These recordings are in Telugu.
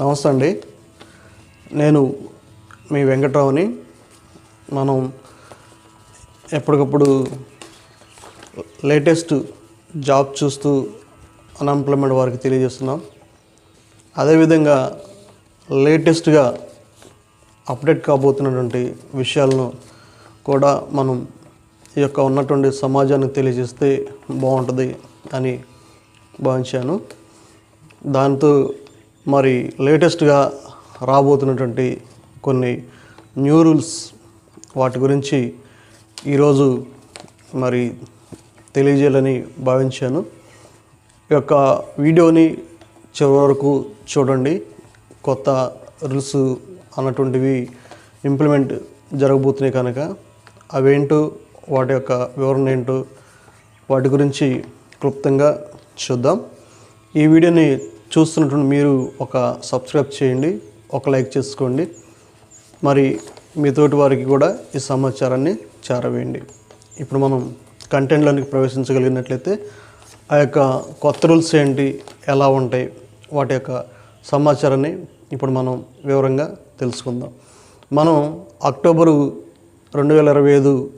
నమస్తే అండి. నేను మీ వెంకట్రావుని. మనం ఎప్పటికప్పుడు లేటెస్ట్ జాబ్ చూస్తూ అన్ఎంప్లాయ్మెంట్ వారికి తెలియజేస్తున్నాం. అదేవిధంగా లేటెస్ట్గా అప్డేట్ కాబోతున్నటువంటి విషయాలను కూడా మనం ఈ యొక్క ఉన్నటువంటి సమాజానికి తెలియజేస్తే బాగుంటుంది అని భావించాను. దాంతో మరి లేటెస్ట్గా రాబోతున్నటువంటి కొన్ని న్యూ రూల్స్ వాటి గురించి ఈరోజు మరి తెలియజేయాలని భావించాను. ఈ యొక్క వీడియోని చివరి వరకు చూడండి. కొత్త రూల్స్ అన్నటువంటివి ఇంప్లిమెంట్ జరగబోతున్నాయి కనుక. అవేంటో వాటి యొక్క వివరణ ఏంటో వాటి గురించి క్లుప్తంగా చూద్దాం. ఈ వీడియోని చూస్తున్నటువంటి మీరు ఒక సబ్స్క్రైబ్ చేయండి ఒక లైక్ చేసుకోండి. మరి మీ తోటి వారికి కూడా ఈ సమాచారాన్ని చేరవేయండి. ఇప్పుడు మనం కంటెంట్లోనికి ప్రవేశించగలిగినట్లయితే ఆ యొక్క కొత్త రూల్స్ ఏంటి ఎలా ఉంటాయి వాటి యొక్క సమాచారాన్ని ఇప్పుడు మనం వివరంగా తెలుసుకుందాం. మనం అక్టోబరు రెండు వేల ఇరవై ఐదు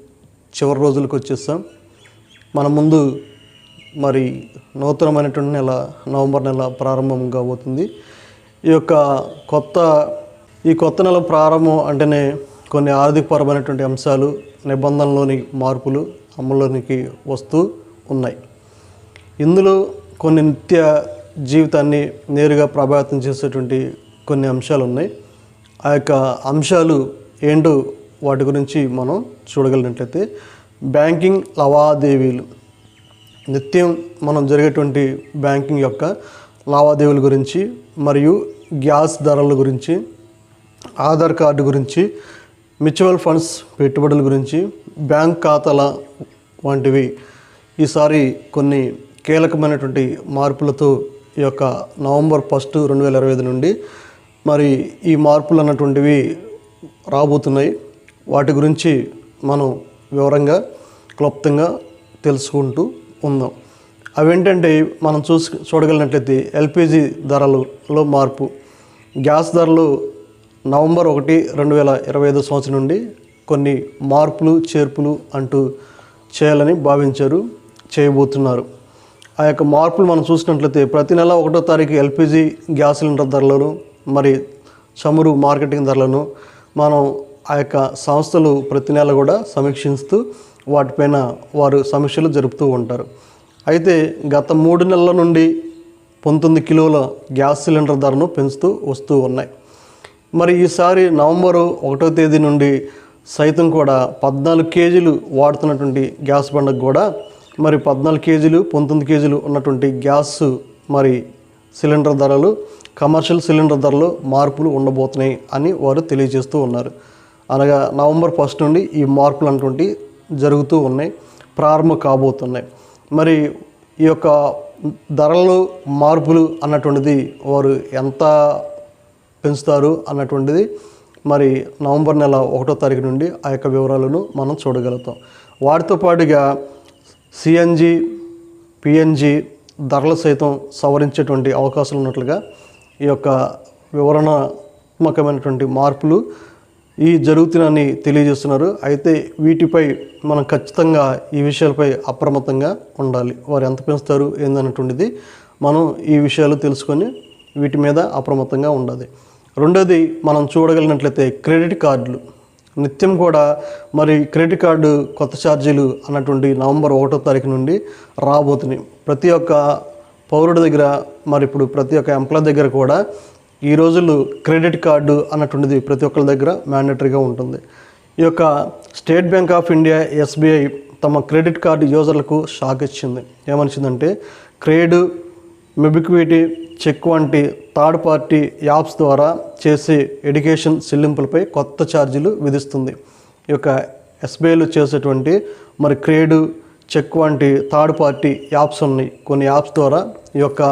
చివరి రోజులకు వచ్చేస్తాం మన ముందు మరి నూతనమైనటువంటి నెల నవంబర్ నెల ప్రారంభం కాబోతుంది ఈ యొక్క కొత్త ఈ కొత్త నెల ప్రారంభం అంటేనే కొన్ని ఆర్థికపరమైనటువంటి అంశాలు నిబంధనలోని మార్పులు అమల్లోనికి వస్తూ ఉన్నాయి. ఇందులో కొన్ని నిత్య జీవితాన్ని నేరుగా ప్రభావితం చేసేటువంటి కొన్ని అంశాలు ఉన్నాయి. ఆ యొక్క అంశాలు ఏంటో వాటి గురించి మనం చూడగలిగినట్లయితే బ్యాంకింగ్ లావాదేవీలు. నిత్యం మనం జరిగేటువంటి బ్యాంకింగ్ యొక్క లావాదేవీల గురించి మరియు గ్యాస్ ధరల గురించి ఆధార్ కార్డు గురించి మ్యూచువల్ ఫండ్స్ పెట్టుబడుల గురించి బ్యాంక్ ఖాతాల వంటివి. ఈసారి కొన్ని కీలకమైనటువంటి మార్పులతో ఈ యొక్క నవంబర్ ఫస్ట్ రెండు వేల ఇరవై ఐదు నుండి మరి ఈ మార్పులు అన్నటువంటివి రాబోతున్నాయి. వాటి గురించి మనం వివరంగా క్లుప్తంగా తెలుసుకుంటూ ఉందాం. అవేంటంటే మనం చూసు చూడగలిగినట్లయితే ఎల్పిజి ధరలలో మార్పు. గ్యాస్ ధరలు నవంబర్ ఒకటి రెండు వేల ఇరవై ఐదు సంవత్సరం నుండి కొన్ని మార్పులు చేర్పులు అంటూ చేయాలని భావించారు చేయబోతున్నారు. ఆ యొక్క మార్పులు మనం చూసినట్లయితే ప్రతి నెల ఒకటో తారీఖు ఎల్పిజి గ్యాస్ సిలిండర్ ధరలను మరి చమురు మార్కెటింగ్ ధరలను మనం ఆ యొక్క సంస్థలు ప్రతి నెల కూడా సమీక్షిస్తూ వాటిపైన వారు సమీక్షలు జరుపుతూ ఉంటారు. అయితే గత మూడు నెలల నుండి పంతొమ్మిది కిలోల గ్యాస్ సిలిండర్ ధరను పెంచుతూ వస్తూ ఉన్నాయి. మరి ఈసారి నవంబరు ఒకటో తేదీ నుండి సైతం కూడా పద్నాలుగు కేజీలు వాడుతున్నటువంటి గ్యాస్ బండకు కూడా మరి పద్నాలుగు కేజీలు పంతొమ్మిది కేజీలు ఉన్నటువంటి గ్యాస్ మరి సిలిండర్ ధరలు కమర్షియల్ సిలిండర్ ధరలు మార్పులు ఉండబోతున్నాయి అని వారు తెలియజేస్తూ ఉన్నారు. అనగా నవంబర్ ఫస్ట్ నుండి ఈ మార్పులు అటువంటి జరుగుతూ ఉన్నాయి ప్రారంభం కాబోతున్నాయి. మరి ఈ యొక్క ధరలు మార్పులు అన్నటువంటిది వారు ఎంత పెంచుతారు అన్నటువంటిది మరి నవంబర్ నెల ఒకటో తారీఖు నుండి ఆ యొక్క వివరాలను మనం చూడగలుగుతాం. వాటితో పాటుగా సిఎన్జి పిఎన్జి ధరలు సైతం సవరించేటువంటి అవకాశాలు ఉన్నట్లుగా ఈ యొక్క వివరణాత్మకమైనటువంటి మార్పులు ఈ జరుగుతున్నాయని తెలియజేస్తున్నారు. అయితే వీటిపై మనం ఖచ్చితంగా ఈ విషయాలపై అప్రమత్తంగా ఉండాలి. వారు ఎంత పెంచుతారు ఏందన్నటువంటిది మనం ఈ విషయాలు తెలుసుకొని వీటి మీద అప్రమత్తంగా ఉండాలి. రెండోది మనం చూడగలిగినట్లయితే క్రెడిట్ కార్డులు. నిత్యం కూడా మరి క్రెడిట్ కార్డు కొత్త ఛార్జీలు అన్నటువంటి నవంబర్ ఒకటో తారీఖు నుండి రాబోతున్నాయి. ప్రతి ఒక్క పౌరుడి దగ్గర మరి ఇప్పుడు ప్రతి ఒక్క ఎంప్లాయ్ దగ్గర కూడా ఈ రోజుల్లో క్రెడిట్ కార్డు అన్నటువంటిది ప్రతి ఒక్కరి దగ్గర మ్యాండటరీగా ఉంటుంది. ఈ యొక్క State Bank of India SBI తమ క్రెడిట్ కార్డు యూజర్లకు షాక్ ఇచ్చింది. ఏమనిచ్చిందంటే క్రేడు మెబిక్విటీ చెక్ వంటి థర్డ్ పార్టీ యాప్స్ ద్వారా చేసే ఎడ్యుకేషన్ చెల్లింపులపై కొత్త ఛార్జీలు విధిస్తుంది. ఈ యొక్క ఎస్బీఐలో చేసేటువంటి మరి క్రేడు చెక్ వంటి థర్డ్ పార్టీ యాప్స్ ఉన్నాయి. కొన్ని యాప్స్ ద్వారా ఈ యొక్క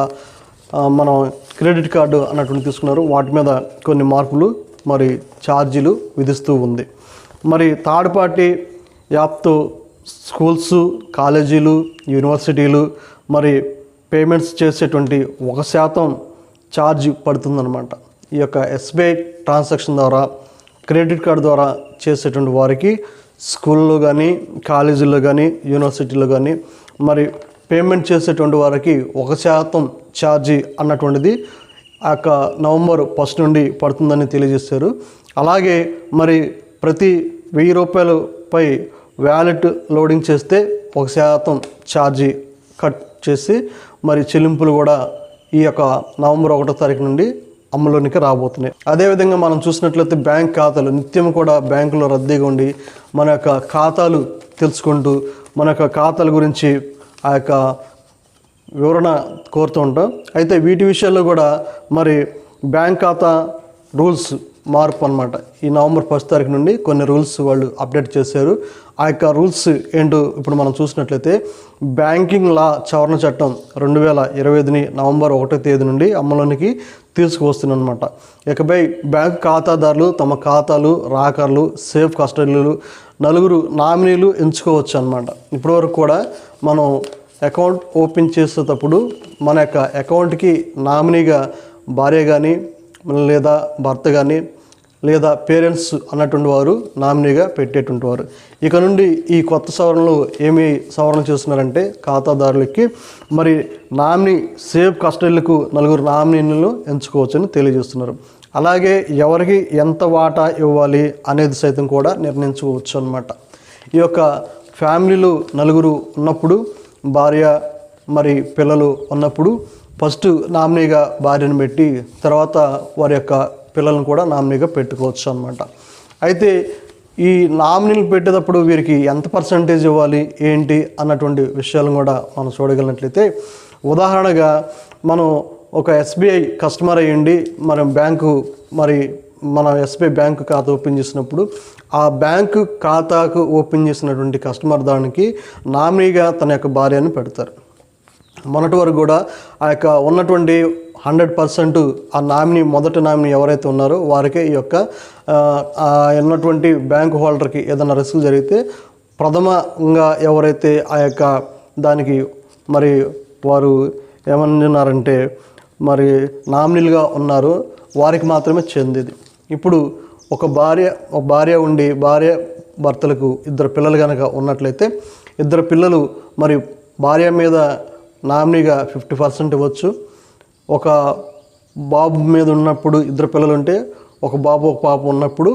మనం క్రెడిట్ కార్డు అన్నటువంటి తీసుకున్నారు. వాటి మీద కొన్ని మార్పులు మరి ఛార్జీలు విధిస్తూ ఉంది. మరి థర్డ్ పార్టీ యాప్తో స్కూల్స్ కాలేజీలు యూనివర్సిటీలు మరి పేమెంట్స్ చేసేటువంటి ఒక శాతం ఛార్జ్ పడుతుందన్నమాట. ఈ యొక్క ఎస్బీఐ ట్రాన్సాక్షన్ ద్వారా క్రెడిట్ కార్డు ద్వారా చేసేటువంటి వారికి స్కూల్లో కానీ కాలేజీల్లో కానీ యూనివర్సిటీలో కానీ మరి పేమెంట్ చేసేటువంటి వారికి ఒక శాతం ఛార్జీ అన్నటువంటిది ఆ యొక్క నవంబర్ ఫస్ట్ నుండి పడుతుందని తెలియజేశారు. అలాగే మరి ప్రతి వెయ్యి రూపాయలపై వ్యాలెట్ లోడింగ్ చేస్తే ఒక శాతం ఛార్జీ కట్ చేసి మరి చెల్లింపులు కూడా ఈ యొక్క నవంబర్ ఒకటో తారీఖు నుండి అమలులోనికి రాబోతున్నాయి. అదేవిధంగా మనం చూసినట్లయితే బ్యాంక్ ఖాతాలు నిత్యం కూడా బ్యాంకులో రద్దీగా ఉండి మన యొక్క ఖాతాలు తెలుసుకుంటూ మన యొక్క ఖాతాల గురించి ఆ యొక్క వివరణ కోరుతూ ఉంటాం. అయితే వీటి విషయాల్లో కూడా మరి బ్యాంక్ ఖాతా రూల్స్ మార్పు అన్నమాట. ఈ నవంబర్ ఫస్ట్ తారీఖు నుండి కొన్ని రూల్స్ వాళ్ళు అప్డేట్ చేశారు. ఆ యొక్క రూల్స్ ఏంటో ఇప్పుడు మనం చూసినట్లయితే బ్యాంకింగ్ లా సవరణ చట్టం రెండు వేల ఇరవై ఐదుని నవంబర్ ఒకటో తేదీ నుండి అమలులోనికి తీసుకువస్తుందన్నమాట. ఇకపై బ్యాంక్ ఖాతాదారులు తమ ఖాతాలు రాకర్లు సేఫ్ కస్టడీలు నలుగురు నామినీలు ఎంచుకోవచ్చు అనమాట ఇప్పటివరకు కూడా మనం అకౌంట్ ఓపెన్ చేసేటప్పుడు మన యొక్క అకౌంట్కి నామినీగా భార్య కానీ లేదా భర్త కానీ లేదా పేరెంట్స్ అన్నటువంటి వారు నామినీగా పెట్టేటువంటి వారు. ఇక నుండి ఈ కొత్త సవరణలు ఏమి సవరణ చేస్తున్నారంటే ఖాతాదారులకి మరి నామినీ సేఫ్ కస్టడీలకు నలుగురు నామినీలను ఎంచుకోవచ్చని తెలియజేస్తున్నారు. అలాగే ఎవరికి ఎంత వాటా ఇవ్వాలి అనేది సైతం కూడా నిర్ణయించుకోవచ్చు అనమాట ఈ యొక్క ఫ్యామిలీలో నలుగురు ఉన్నప్పుడు భార్య మరి పిల్లలు ఉన్నప్పుడు ఫస్ట్ నామినీగా భార్యను పెట్టి తర్వాత వారి యొక్క పిల్లలను కూడా నామినీగా పెట్టుకోవచ్చు అనమాట అయితే ఈ నామినీలు పెట్టేటప్పుడు వీరికి ఎంత పర్సంటేజ్ ఇవ్వాలి ఏంటి అన్నటువంటి విషయాలను కూడా మనం చూడగలిగినట్లయితే ఉదాహరణగా మనం ఒక ఎస్బీఐ కస్టమర్ అయ్యండి మనం బ్యాంకు మరి మన ఎస్బీఐ బ్యాంకు ఖాతా ఓపెన్ చేసినప్పుడు ఆ బ్యాంకు ఖాతాకు ఓపెన్ చేసినటువంటి కస్టమర్ దానికి నామినీగా తన యొక్క భార్యను పెడతారు. మొన్నటి వరకు కూడా ఆ యొక్క ఉన్నటువంటి హండ్రెడ్ పర్సెంట్ ఆ నామినీ మొదటి నామినీ ఎవరైతే ఉన్నారో వారికే ఈ యొక్క ఆ, ఉన్నటువంటి బ్యాంక్ హోల్డర్కి ఏదైనా రిస్క్ జరిగితే ప్రథమంగా ఎవరైతే ఆ యొక్క దానికి మరి వారు ఏమన్నారంటే మరి నామినీలుగా ఉన్నారో వారికి మాత్రమే చెందేది. ఇప్పుడు ఒక భార్య ఒక భార్య ఉండి భార్య భర్తలకు ఇద్దరు పిల్లలు కనుక ఉన్నట్లయితే ఇద్దరు పిల్లలు మరి భార్య మీద నామినీగా ఫిఫ్టీ పర్సెంట్ ఇవ్వచ్చు. ఒక బాబు మీద ఉన్నప్పుడు ఇద్దరు పిల్లలు ఉంటే ఒక బాబు ఒక పాప ఉన్నప్పుడు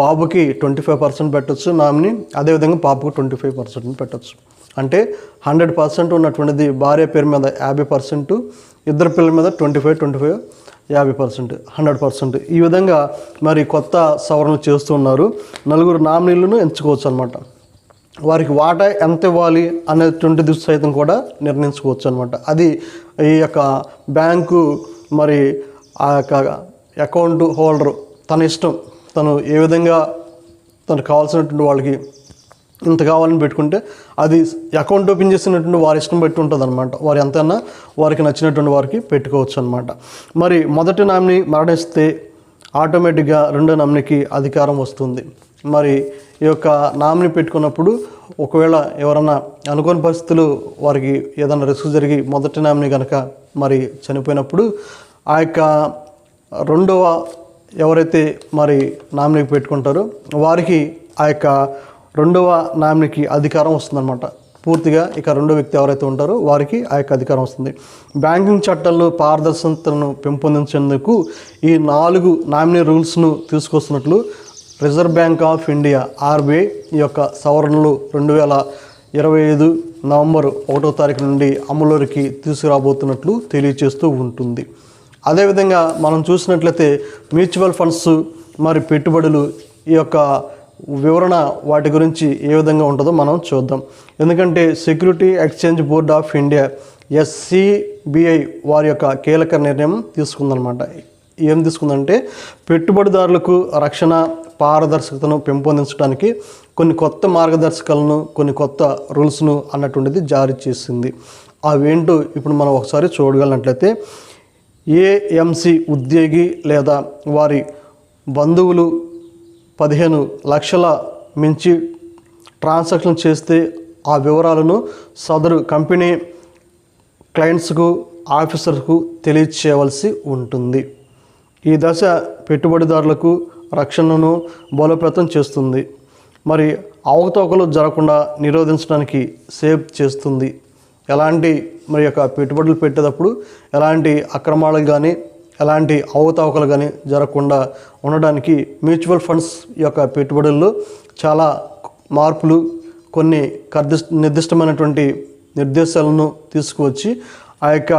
బాబుకి ట్వంటీ ఫైవ్ పర్సెంట్ పెట్టచ్చు నామిని అదేవిధంగా పాపకు ట్వంటీ ఫైవ్ పర్సెంట్ పెట్టచ్చు. అంటే హండ్రెడ్ పర్సెంట్ ఉన్నటువంటిది భార్య పేరు మీద యాభై పర్సెంట్ ఇద్దరు పిల్లల మీద ట్వంటీ ఫైవ్ ట్వంటీ ఫైవ్ యాభై పర్సెంట్ హండ్రెడ్ పర్సెంట్. ఈ విధంగా మరి కొత్త సవరణలు చేస్తున్నారు నలుగురు నామినీలను ఎంచుకోవచ్చు అనమాట వారికి వాటా ఎంత ఇవ్వాలి అనేటువంటిది సైతం కూడా నిర్ణయించుకోవచ్చు అనమాట అది ఈ యొక్క బ్యాంకు మరి ఆ యొక్క అకౌంట్ హోల్డర్ తన ఇష్టం. తను ఏ విధంగా తనకు కావాల్సినటువంటి వాళ్ళకి ఇంత కావాలని పెట్టుకుంటే అది అకౌంట్ ఓపెన్ చేసినటువంటి వారి ఇష్టం పెట్టి ఉంటుంది అనమాట వారు ఎంతైనా వారికి నచ్చినటువంటి వారికి పెట్టుకోవచ్చు అనమాట మరి మొదటి నామిని మరణిస్తే ఆటోమేటిక్గా రెండో నామినీకి అధికారం వస్తుంది. మరి ఈ యొక్క నామిని పెట్టుకున్నప్పుడు ఒకవేళ ఎవరన్నా అనుకోని పరిస్థితులు వారికి ఏదైనా రిస్క్ జరిగి మొదటి నామిని కనుక మరి చనిపోయినప్పుడు ఆ యొక్క రెండవ ఎవరైతే మరి నామినీకి పెట్టుకుంటారో వారికి ఆ యొక్క రెండవ నామినీకి అధికారం వస్తుందన్నమాట. పూర్తిగా ఇక రెండో వ్యక్తి ఎవరైతే ఉంటారో వారికి ఆ యొక్క అధికారం వస్తుంది. బ్యాంకింగ్ చట్టాల్లో పారదర్శకతను పెంపొందించేందుకు ఈ నాలుగు నామినీ రూల్స్ను తీసుకొస్తున్నట్లు Reserve Bank of India RBI ఈ యొక్క సవరణలు రెండు వేల ఇరవై ఐదు నవంబర్ ఒకటో తారీఖు నుండి అమలులోకి తీసుకురాబోతున్నట్లు తెలియచేస్తూ ఉంటుంది. అదేవిధంగా మనం చూసినట్లయితే మ్యూచువల్ ఫండ్స్ మరి పెట్టుబడులు ఈ యొక్క వివరణ వాటి గురించి ఏ విధంగా ఉంటుందో మనం చూద్దాం. ఎందుకంటే Security Exchange Board of India SEBI వారి యొక్క కీలక నిర్ణయం తీసుకుందనమాట ఏం తీసుకుందంటే పెట్టుబడిదారులకు రక్షణ పారదర్శకతను పెంపొందించడానికి కొన్ని కొత్త మార్గదర్శకాలను కొన్ని కొత్త రూల్స్ను అన్నటువంటిది జారీ చేసింది. అవేంటో ఇప్పుడు మనం ఒకసారి చూడగలిగినట్లయితే ఏఎంసి ఉద్యోగి లేదా వారి బంధువులు పదిహేను లక్షల మించి ట్రాన్సాక్షన్ చేస్తే ఆ వివరాలను సదరు కంపెనీ క్లయింట్స్కు ఆఫీసర్కు తెలియచేయవలసి ఉంటుంది. ఈ దశ పెట్టుబడిదారులకు రక్షణను బలోపేతం చేస్తుంది. మరి అవకతవకలు జరగకుండా నిరోధించడానికి సేవ్ చేస్తుంది. ఎలాంటి మరి యొక్క పెట్టుబడులు పెట్టేటప్పుడు ఎలాంటి అక్రమాలకు కానీ ఎలాంటి అవకతవకలు కానీ జరగకుండా ఉండడానికి మ్యూచువల్ ఫండ్స్ యొక్క పెట్టుబడుల్లో చాలా మార్పులు కొన్ని కర్దిస్ నిర్దిష్టమైనటువంటి నిర్దేశాలను తీసుకువచ్చి ఆ యొక్క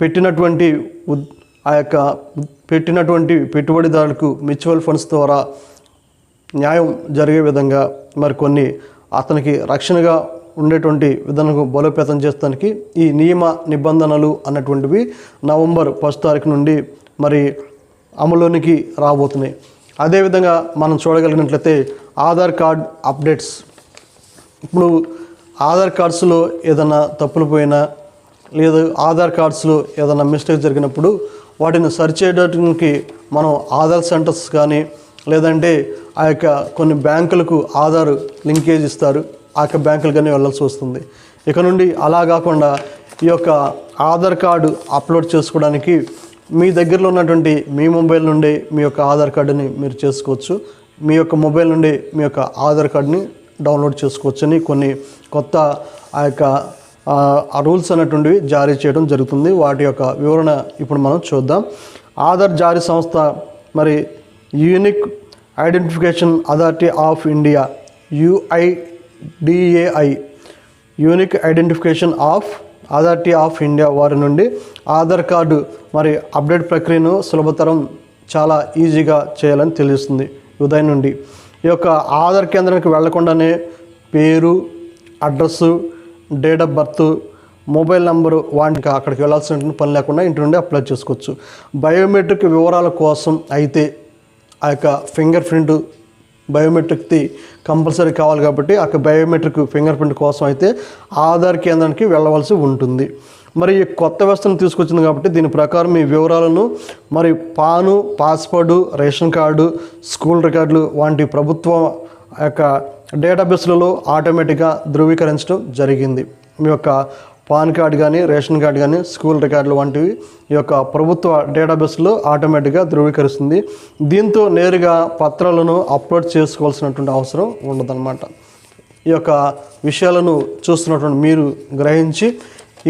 పెట్టినటువంటి ఆ యొక్క పెట్టినటువంటి పెట్టుబడిదారులకు మ్యూచువల్ ఫండ్స్ ద్వారా న్యాయం జరిగే విధంగా మరి కొన్ని అతనికి రక్షణగా ఉండేటువంటి విధానం బలోపేతం చేస్తానికి ఈ నియమ నిబంధనలు అన్నటువంటివి నవంబర్ ఫస్ట్ తారీఖు నుండి మరి అమలులోనికి రాబోతున్నాయి. అదేవిధంగా మనం చూడగలిగినట్లయితే ఆధార్ కార్డ్ అప్డేట్స్. ఇప్పుడు ఆధార్ కార్డ్స్లో ఏదైనా తప్పులు పోయినా లేదా ఆధార్ కార్డ్స్లో ఏదైనా మిస్టేక్ జరిగినప్పుడు వాటిని సరి చేయడానికి మనం ఆధార్ సెంటర్స్ కానీ లేదంటే ఆ యొక్క కొన్ని బ్యాంకులకు ఆధార్ లింకేజ్ ఇస్తారు. ఆ యొక్క బ్యాంకులు కానీ వెళ్ళాల్సి వస్తుంది. ఇక నుండి అలా కాకుండా ఈ యొక్క ఆధార్ కార్డు అప్లోడ్ చేసుకోవడానికి మీ దగ్గరలో ఉన్నటువంటి మీ మొబైల్ నుండి మీ యొక్క ఆధార్ కార్డుని మీరు చేసుకోవచ్చు. మీ యొక్క మొబైల్ నుండి మీ యొక్క ఆధార్ కార్డుని డౌన్లోడ్ చేసుకోవచ్చని కొన్ని కొత్త ఆ యొక్క రూల్స్ అనేటువంటివి జారీ చేయడం జరుగుతుంది. వాటి యొక్క వివరణ ఇప్పుడు మనం చూద్దాం. ఆధార్ జారీ సంస్థ మరి Unique Identification Authority of India UIDAI Unique Identification of Authority of India వారి నుండి ఆధార్ కార్డు మరి అప్డేట్ ప్రక్రియను సులభతరం చాలా ఈజీగా చేయాలని తెలుస్తుంది ఉదయం నుండి. ఈ యొక్క ఆధార్ కేంద్రానికి వెళ్ళకుండానే పేరు address date of birth mobile number వాటికి అక్కడికి వెళ్ళాల్సిన పని లేకుండా ఇంటి నుండి అప్లై చేసుకోవచ్చు. బయోమెట్రిక్ వివరాల కోసం అయితే ఆ యొక్క ఫింగర్ ప్రింట్ బయోమెట్రిక్ది కంపల్సరీ కావాలి కాబట్టి అక్కడ బయోమెట్రిక్ ఫింగర్ ప్రింట్ కోసం అయితే ఆధార్ కేంద్రానికి వెళ్ళవలసి ఉంటుంది. మరి ఈ కొత్త వ్యవస్థను తీసుకొచ్చింది కాబట్టి దీని ప్రకారం మీ వివరాలను మరి PAN passport ration card school రికార్డులు వంటి ప్రభుత్వ యొక్క డేటాబేస్లలో ఆటోమేటిక్గా ధృవీకరించడం జరిగింది. మీ యొక్క పాన్ కార్డు కానీ రేషన్ కార్డు కానీ స్కూల్ రికార్డులు వంటివి ఈ యొక్క ప్రభుత్వ డేటాబేస్లో ఆటోమేటిక్గా ధృవీకరిస్తుంది. దీంతో నేరుగా పత్రాలను అప్లోడ్ చేసుకోవాల్సినటువంటి అవసరం ఉండదన్నమాట. ఈ యొక్క విషయాలను చూస్తున్నటువంటి మీరు గ్రహించి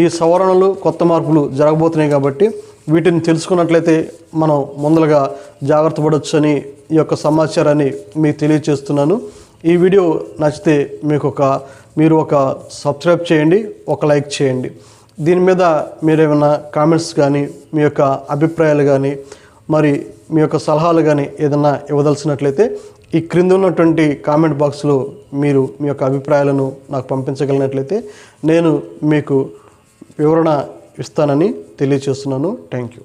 ఈ సవరణలు కొత్త మార్పులు జరగబోతున్నాయి కాబట్టి వీటిని తెలుసుకున్నట్లయితే మనం ముందలుగా జాగ్రత్త పడవచ్చని ఈ యొక్క సమాచారాన్ని మీకు తెలియజేస్తున్నాను ఈ వీడియో నచ్చితే మీకు ఒక మీరు ఒక సబ్స్క్రైబ్ చేయండి ఒక లైక్ చేయండి. దీని మీద మీరు ఏమైనా కామెంట్స్ కానీ మీ యొక్క అభిప్రాయాలు కానీ మరి మీ యొక్క సలహాలు కానీ ఏదైనా ఇవ్వదలసినట్లయితే ఈ క్రింద ఉన్నటువంటి కామెంట్ బాక్స్లో మీరు మీ యొక్క అభిప్రాయాలను నాకు పంపించగలిగినట్లయితే నేను మీకు వివరణ ఇస్తానని తెలియజేస్తున్నాను. Thank you.